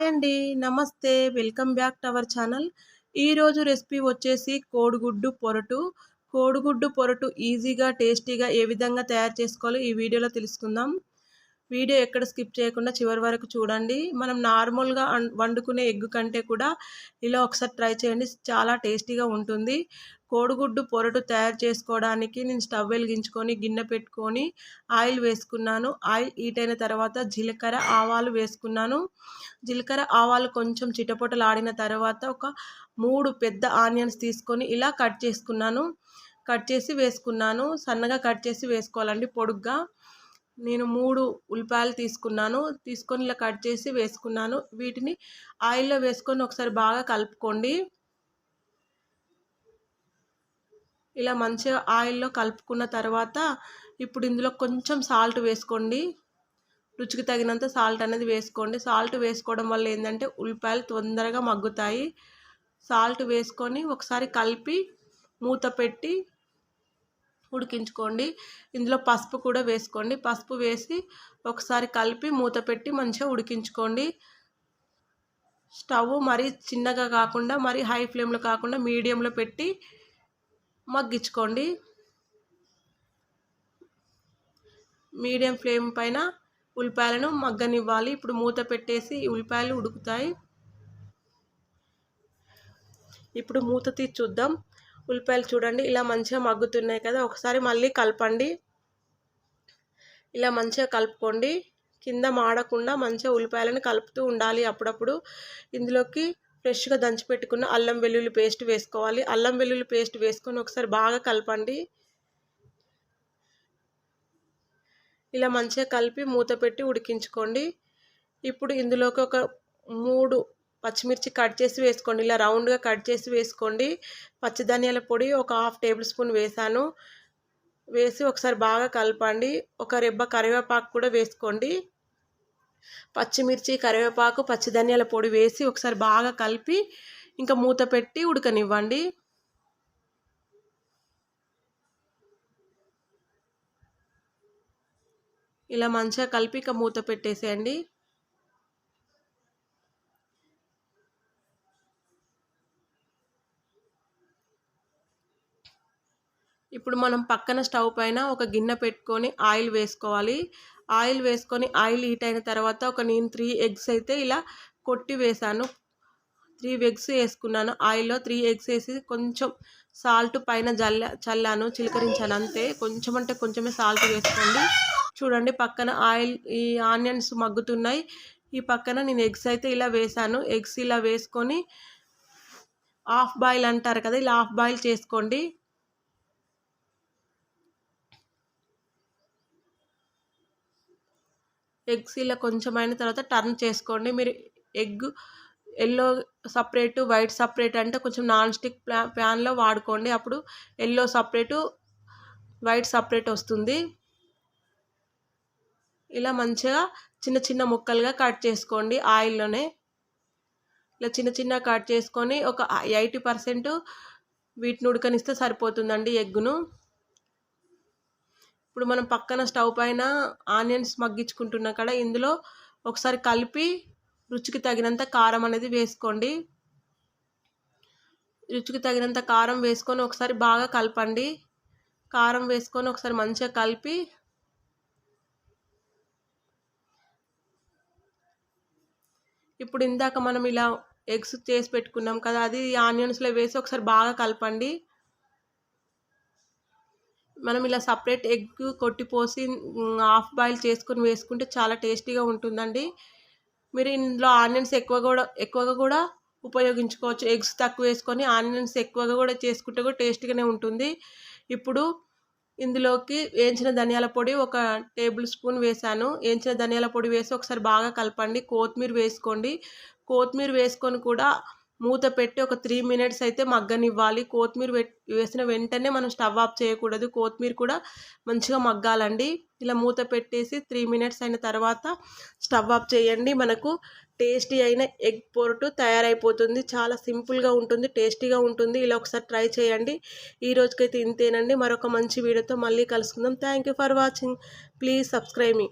అండి. నమస్తే. Welcome back to our channel. ఈరోజు రెసిపీ వచ్చేసి కోడిగుడ్డు పొరటు. కోడిగుడ్డు పొరటు ఈజీగా టేస్టీగా ఏ విధంగా తయారు చేసుకోవాలో ఈ వీడియోలో తెలుసుకుందాం. వీడియో ఎక్కడ స్కిప్ చేయకుండా చివరి వరకు చూడండి. మనం నార్మల్గా వండుకునే ఎగ్ కంటే కూడా ఇలా ఒకసారి ట్రై చేయండి. చాలా టేస్టీగా ఉంటుంది. కోడిగుడ్డు పొరటు తయారు చేసుకోవడానికి నేను స్టవ్ వెలిగించుకొని గిన్నె పెట్టుకొని ఆయిల్ వేసుకున్నాను. ఆయిల్ హీట్ అయిన తర్వాత జీలకర్ర ఆవాలు వేసుకున్నాను. జీలకర్ర ఆవాలు కొంచెం చిటపొటలాడిన తర్వాత ఒక మూడు పెద్ద ఆనియన్స్ తీసుకొని ఇలా కట్ చేసుకున్నాను. కట్ చేసి వేసుకున్నాను. సన్నగా కట్ చేసి వేసుకోవాలండి పొడుగ్గా. నేను మూడు ఉల్లిపాయలు తీసుకున్నాను. తీసుకొని ఇలా కట్ చేసి వేసుకున్నాను. వీటిని ఆయిల్లో వేసుకొని ఒకసారి బాగా కలుపుకోండి. ఇలా మంచిగా ఆయిల్లో కలుపుకున్న తర్వాత ఇప్పుడు ఇందులో కొంచెం సాల్ట్ వేసుకోండి. రుచికి తగినంత సాల్ట్ అనేది వేసుకోండి. సాల్ట్ వేసుకోవడం వల్ల ఏంటంటే ఉల్లిపాయలు తొందరగా మగ్గుతాయి. సాల్ట్ వేసుకొని ఒకసారి కలిపి మూత పెట్టి ఉడికించుకోండి. ఇందులో పసుపు కూడా వేసుకోండి. పసుపు వేసి ఒకసారి కలిపి మూత పెట్టి మంచిగా ఉడికించుకోండి. స్టవ్ మరీ చిన్నగా కాకుండా మరీ హై ఫ్లేమ్లో కాకుండా మీడియంలో పెట్టి మగ్గించుకోండి. మీడియం ఫ్లేమ్ పైన ఉల్లిపాయలను మగ్గనివ్వాలి. ఇప్పుడు మూత పెట్టేసి ఉల్లిపాయలు ఉడుకుతాయి. ఇప్పుడు మూత తీసి చూద్దాం. ఉల్లిపాయలు చూడండి ఇలా మంచిగా మగ్గుతున్నాయి కదా ఒకసారి మళ్ళీ కలపండి. ఇలా మంచిగా కలుపుకోండి. కింద మాడకుండా మంచిగా ఉల్లిపాయలను కలుపుతూ ఉండాలి అప్పుడప్పుడు. ఇందులోకి ఫ్రెష్గా దంచిపెట్టుకున్న అల్లం వెల్లుల్లి పేస్ట్ వేసుకోవాలి. అల్లం వెల్లుల్లి పేస్ట్ వేసుకొని ఒకసారి బాగా కలపండి. ఇలా మంచిగా కలిపి మూత పెట్టి ఉడికించుకోండి. ఇప్పుడు ఇందులోకి ఒక మూడు పచ్చిమిర్చి కట్ చేసి వేసుకోండి. ఇలా రౌండ్గా కట్ చేసి వేసుకోండి. పచ్చిధనియాల పొడి ఒక హాఫ్ టేబుల్ స్పూన్ వేసాను. వేసి ఒకసారి బాగా కలపండి. ఒక రెబ్బ కరివేపాకు కూడా వేసుకోండి. పచ్చిమిర్చి కరివేపాకు పచ్చిధనియాల పొడి వేసి ఒకసారి బాగా కలిపి ఇంకా మూత పెట్టి ఉడకనివ్వండి. ఇలా మంచిగా కలిపి ఇక మూత పెట్టేసేయండి. ఇప్పుడు మనం పక్కన స్టవ్ పైన ఒక గిన్నె పెట్టుకొని ఆయిల్ వేసుకోవాలి. ఆయిల్ వేసుకొని ఆయిల్ హీట్ అయిన తర్వాత ఒక నేను త్రీ ఎగ్స్ అయితే ఇలా కొట్టి వేసాను. త్రీ ఎగ్స్ వేసుకున్నాను. ఆయిల్లో త్రీ ఎగ్స్ వేసి కొంచెం సాల్ట్ పైన జల్ల చల్లాను చిలకరించాను. అంతే. కొంచెం అంటే కొంచెమే సాల్ట్ వేసుకోండి. చూడండి పక్కన ఆయిల్ ఈ ఆనియన్స్ మగ్గుతున్నాయి. ఈ పక్కన నేను ఎగ్స్ అయితే ఇలా వేసాను. ఎగ్స్ ఇలా వేసుకొని హాఫ్ బాయిల్ అంటారు కదా ఇలా హాఫ్ బాయిల్ చేసుకోండి. ఎగ్స్ ఇలా కొంచెం అయిన తర్వాత టర్న్ చేసుకోండి. మీరు egg yellow separate white separate అంటే కొంచెం నాన్ స్టిక్ ప్లా ప్యాన్లో వాడుకోండి. అప్పుడు ఎల్లో సపరేటు వైట్ సపరేట్ వస్తుంది. ఇలా మంచిగా చిన్న చిన్న ముక్కలుగా కట్ చేసుకోండి ఆయిల్లోనే. ఇలా చిన్న చిన్న కట్ చేసుకొని ఒక ఎయిటీ పర్సెంట్ వీటిని ఉడకనిస్తే సరిపోతుందండి ఎగ్గును. ఇప్పుడు మనం పక్కన స్టవ్ పైన ఆనియన్స్ మగ్గించుకుంటున్నా కదా ఇందులో ఒకసారి కలిపి రుచికి తగినంత కారం అనేది వేసుకోండి. రుచికి తగినంత కారం వేసుకొని ఒకసారి బాగా కలపండి. కారం వేసుకొని ఒకసారి మంచిగా కలిపి ఇప్పుడు ఇందాక మనం ఇలా ఎగ్స్ చేసి పెట్టుకున్నాం కదా అది ఆనియన్స్లో వేసి ఒకసారి బాగా కలపండి. మనం ఇలా సపరేట్ ఎగ్ కొట్టిపోసి హాఫ్ బాయిల్ చేసుకొని వేసుకుంటే చాలా టేస్టీగా ఉంటుందండి. మీరు ఇందులో ఆనియన్స్ ఎక్కువ కూడా ఎక్కువగా కూడా ఉపయోగించుకోవచ్చు. ఎగ్స్ తక్కువ వేసుకొని ఆనియన్స్ ఎక్కువగా కూడా చేసుకుంటే కూడా టేస్టీగానే ఉంటుంది. ఇప్పుడు ఇందులోకి వేయించిన ధనియాల పొడి ఒక టేబుల్ స్పూన్ వేసాను వేయించిన ధనియాల పొడి వేసి ఒకసారి బాగా కలపండి. కొత్తిమీర వేసుకోండి. కొత్తిమీర వేసుకొని కూడా మూత పెట్టి ఒక త్రీ మినిట్స్ అయితే మగ్గనివ్వాలి. కొత్తిమీర వేసిన వెంటనే మనం స్టవ్ ఆఫ్ చేయకూడదు. కొత్తిమీర కూడా మంచిగా మగ్గాలండి. ఇలా మూత పెట్టేసి త్రీ మినిట్స్ అయిన తర్వాత స్టవ్ ఆఫ్ చేయండి. మనకు టేస్టీ అయిన ఎగ్ పొరటు తయారైపోతుంది. చాలా సింపుల్గా ఉంటుంది టేస్టీగా ఉంటుంది. ఇలా ఒకసారి ట్రై చేయండి. ఈ రోజుకైతే ఇంతేనండి. మరొక మంచి వీడియోతో మళ్ళీ కలుసుకుందాం. Thank for watching. Please subscribe me.